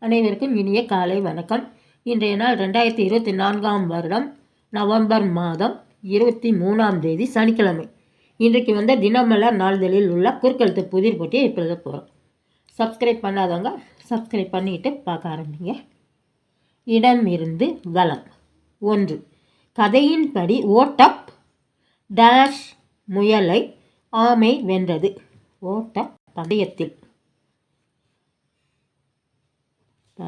அனைவருக்கும் இனிய காலை வணக்கம். இன்றைய நாள் ரெண்டாயிரத்தி இருபத்தி நான்காம் வருடம் நவம்பர் மாதம் இருபத்தி மூணாம் தேதி சனிக்கிழமை. இன்றைக்கு வந்த தினமலர் நாளிதழில் உள்ள குறுக்கெழுத்து புதிர் போட்டியை இப்பொழுது எழுத போகிறோம் சப்ஸ்கிரைப் பண்ணாதவங்க சப்ஸ்கிரைப் பண்ணிட்டு பார்க்க ஆரம்பிங்க. இடம் இருந்து வளம். ஒன்று கதையின்படி ஓட்டப் டேஷ் முயலை ஆமை வென்றது. ஓட்ட பந்தயத்தில். ப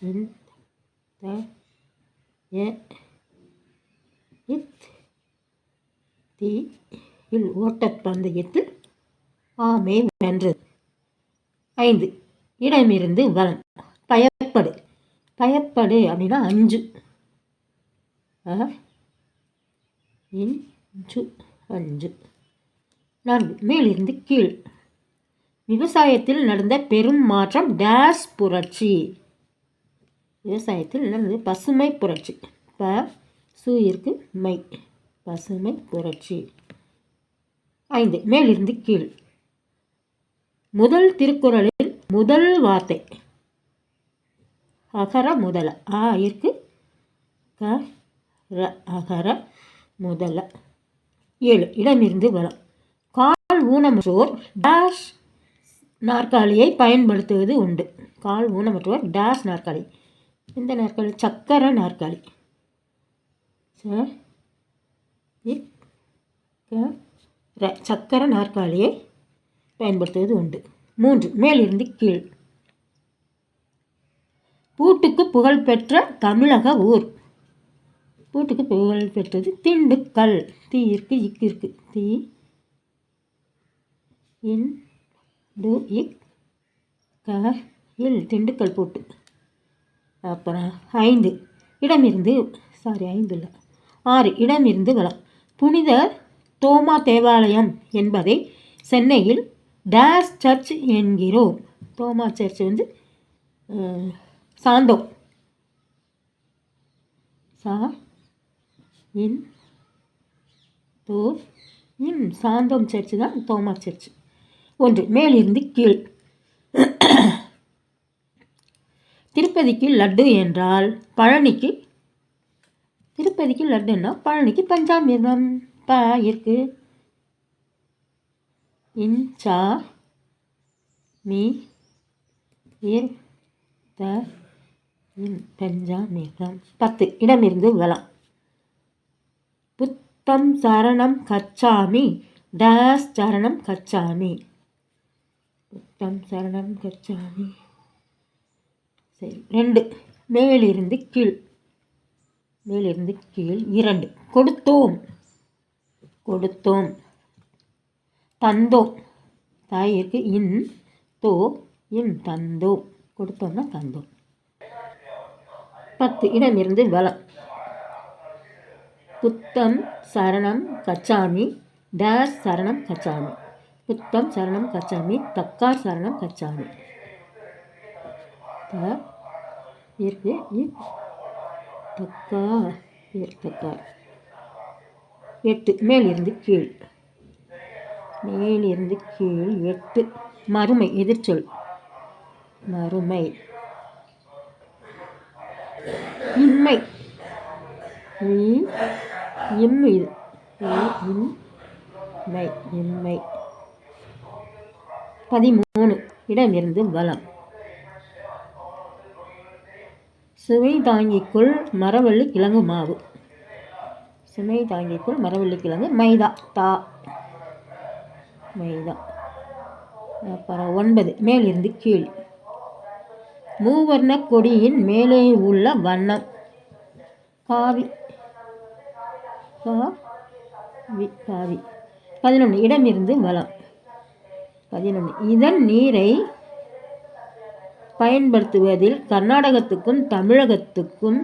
இன் த எ இத் வென்றது ஐந்து. இடமிருந்து வலம் பயப்படு. பயப்படு அப்படின்னா அஞ்சு. இஞ்சு அஞ்சு. நான்கு. மேலிருந்து கீழ். விவசாயத்தில் நடந்த பெரும் மாற்றம் டேஷ் புரட்சி. விவசாயத்தில் நடந்தது பசுமை புரட்சி. ப சூயிற்கு மை. பசுமை புரட்சி. ஐந்து மேலிருந்து கீழ். முதல் திருக்குறளில் முதல் வார்த்தை. அகர முதல. ஆ இருக்கு. க ர அகர முதல. ஏழு இடமிருந்து வளம் கால் ஊனமுற்றோர் டேஷ் நாற்காலியை பயன்படுத்துவது உண்டு. கால் ஊனமற்றவர் டேஸ் நாற்காலி. இந்த நாற்காலி சக்கர நாற்காலி. ச ர சக்கர நாற்காலியை பயன்படுத்துவது உண்டு. மூன்று மேலிருந்து கீழ். பூட்டுக்கு புகழ்பெற்ற தமிழக ஊர். பூட்டுக்கு புகழ் பெற்றது திண்டுக்கல். தீ இருக்கு இக்கு இருக்கு. தீ இன் டு இக் க இல் திண்டுக்கல் போட்டு. அப்புறம் ஐந்து. இடமிருந்து சாரி ஐந்து இல்லை. ஆறு. இடமிருந்து வளம். புனித தோமா தேவாலயம் என்பதை சென்னையில் டேஸ் சர்ச் என்கிறோம். தோமா சர்ச் வந்து சாந்தோம் சா இன் தோ இன் சாந்தோம் சர்ச் தான் தோமா சர்ச் ஒன்று. மேலிருந்து கீழ். திருப்பதிக்கு லட்டு என்றால் பழனிக்கு திருப்பதிக்கு லட்டுன்னா பழனிக்கு பஞ்சாமிர்தம் ப இருக்கு. இன்சா மீ இர் த பஞ்சாமிர்தம் பத்து. இடமிருந்து வளம் புத்தம் சரணம் கச்சாமி டேஸ் சரணம் கச்சாமி புத்தம் சரணம் கச்சாமி சரி ரெண்டு. மேலிருந்து கீழ். மேலிருந்து கீழ் இரண்டு. கொடுத்தோம். கொடுத்தோம். தந்தோம். தாயிற்கு இன் தோ இன் தந்தோம். கொடுத்தோம்னா தந்தோம். பத்து. இடமிருந்து வளம் புத்தம் சரணம் கச்சாமி டேஸ் சரணம் கச்சாமி புத்தம் சரணம் கச்சாமி தக்கார் சரணம் கச்சாமி. இருக்கு தக்கா தக்கார் எட்டு மேலிருந்து கீழ். மேலிருந்து கீழ் எட்டு. மறுமை எதிர்ச்சொல். மறுமை. இன்மை. இ இம்மு இது இன்மை. இன்மை. பதிமூணு. இடமிருந்து வலம். சுவை தாங்கிக்குள் மரவள்ளி கிழங்கு மாவு. சுமை தாங்கிக்குள் மரவள்ளி கிழங்கு மைதா தா. மைதா. அப்புறம் ஒன்பது. மேலிருந்து கீழ். மூவர்ண கொடியின் மேலே உள்ள வண்ணம். காவி. காவி காவி. பதினொன்று. இடமிருந்து வளம் பதினொன்று. இதன் நீரை பயன்படுத்துவதில் கர்நாடகத்துக்கும் தமிழகத்துக்கும்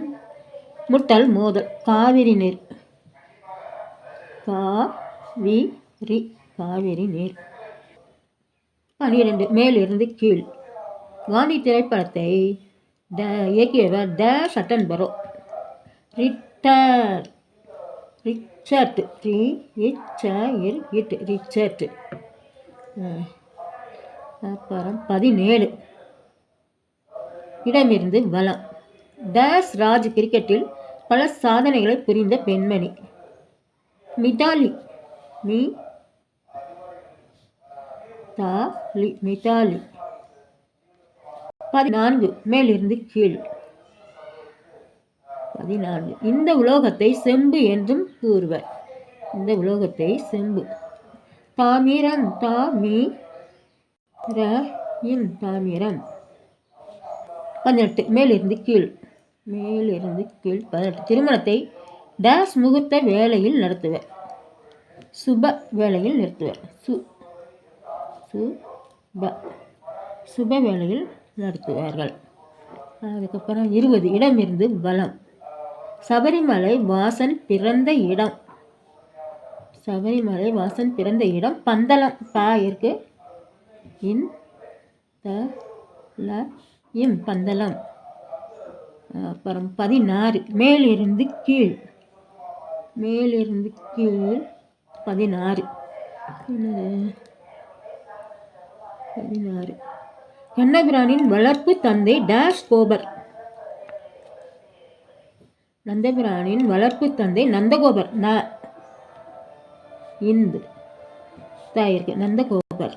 முட்டல் மோதல். காவிரி நீர். காவிரி காவிரி நீர். பனிரெண்டு. மேலிருந்து கீழ். காந்தி திரைப்படத்தை த இயக்கியவர் த. சட்டன் பரோ ரிட்டர். ரிச்சர்ட். ரி இச்ச இர் இட். ரிச்சர்ட். அப்புறம் பதினேழு. இடமிருந்து வலம் டேஸ் ராஜ் கிரிக்கெட்டில் பல சாதனைகளை புரிந்த பெண்மணி. மிதாலி மி தாலி மிதாலி. பதினான்கு மேலிருந்து கீழ். பதினான்கு. இந்த உலோகத்தை செம்பு என்றும் கூறுவர். இந்த உலோகத்தை செம்பு. தாமிரன் தாமி ர இன் தாமிரம் பதினெட்டு. மேலிருந்து கீழ். மேலிருந்து கீழ். பதினெட்டு. திருமணத்தை டேஸ் முகூர்த்த வேலையில் நடத்துவர். சுப வேலையில் நிறுத்துவர். சு சுப சுப வேலையில் நடத்துவார்கள். அதுக்கப்புறம் இருபது. இடமிருந்து வலம். சபரிமலை வாசன் பிறந்த இடம். சபரிமலை வாசன் பிறந்த இடம் பந்தளம். பா இருக்குது இன் த ல இம் பந்தளம் அப்புறம் பதினாறு. மேலிருந்து கீழ். மேலிருந்து கீழ் பதினாறு. பதினாறு. கண்ணபிரானின் வளர்ப்பு தந்தை டேஷ் கோபர். நந்தபிரானின் வளர்ப்பு தந்தை நந்தகோபர். ந இந்து. தாயிருக்கு நந்தகோபர்.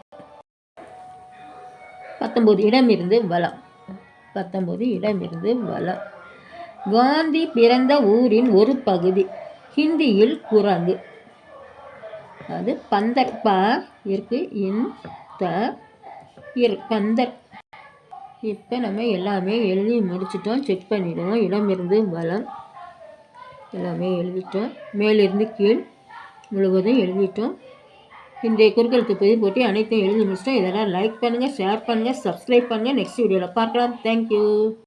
பத்தொன்பது இடமிருந்து வளம். பத்தொம்போது இடமிருந்து வளம். காந்தி பிறந்த ஊரின் ஒரு பகுதி ஹிந்தியில் குரங்கு. அது பந்தர் பா இருக்கு. இன் த பந்தர். இப்போ நம்ம எல்லாமே எழுதி முடிச்சிட்டோம். செக் பண்ணிடுவோம். இடமிருந்து வளம். எல்லாமே எழுதிட்டோம். மேலிருந்து கீழ் முழுவதும் எழுதிட்டோம். இன்றைய குறுக்கெழுத்து பதிவு போட்டி அனைத்தையும் எழுதி முடிச்சிட்டோம். இதெல்லாம் லைக் பண்ணுங்கள் ஷேர் பண்ணுங்கள் சப்ஸ்கிரைப் பண்ணுங்கள் நெக்ஸ்ட் வீடியோவில் பார்க்கலாம். தேங்க்யூ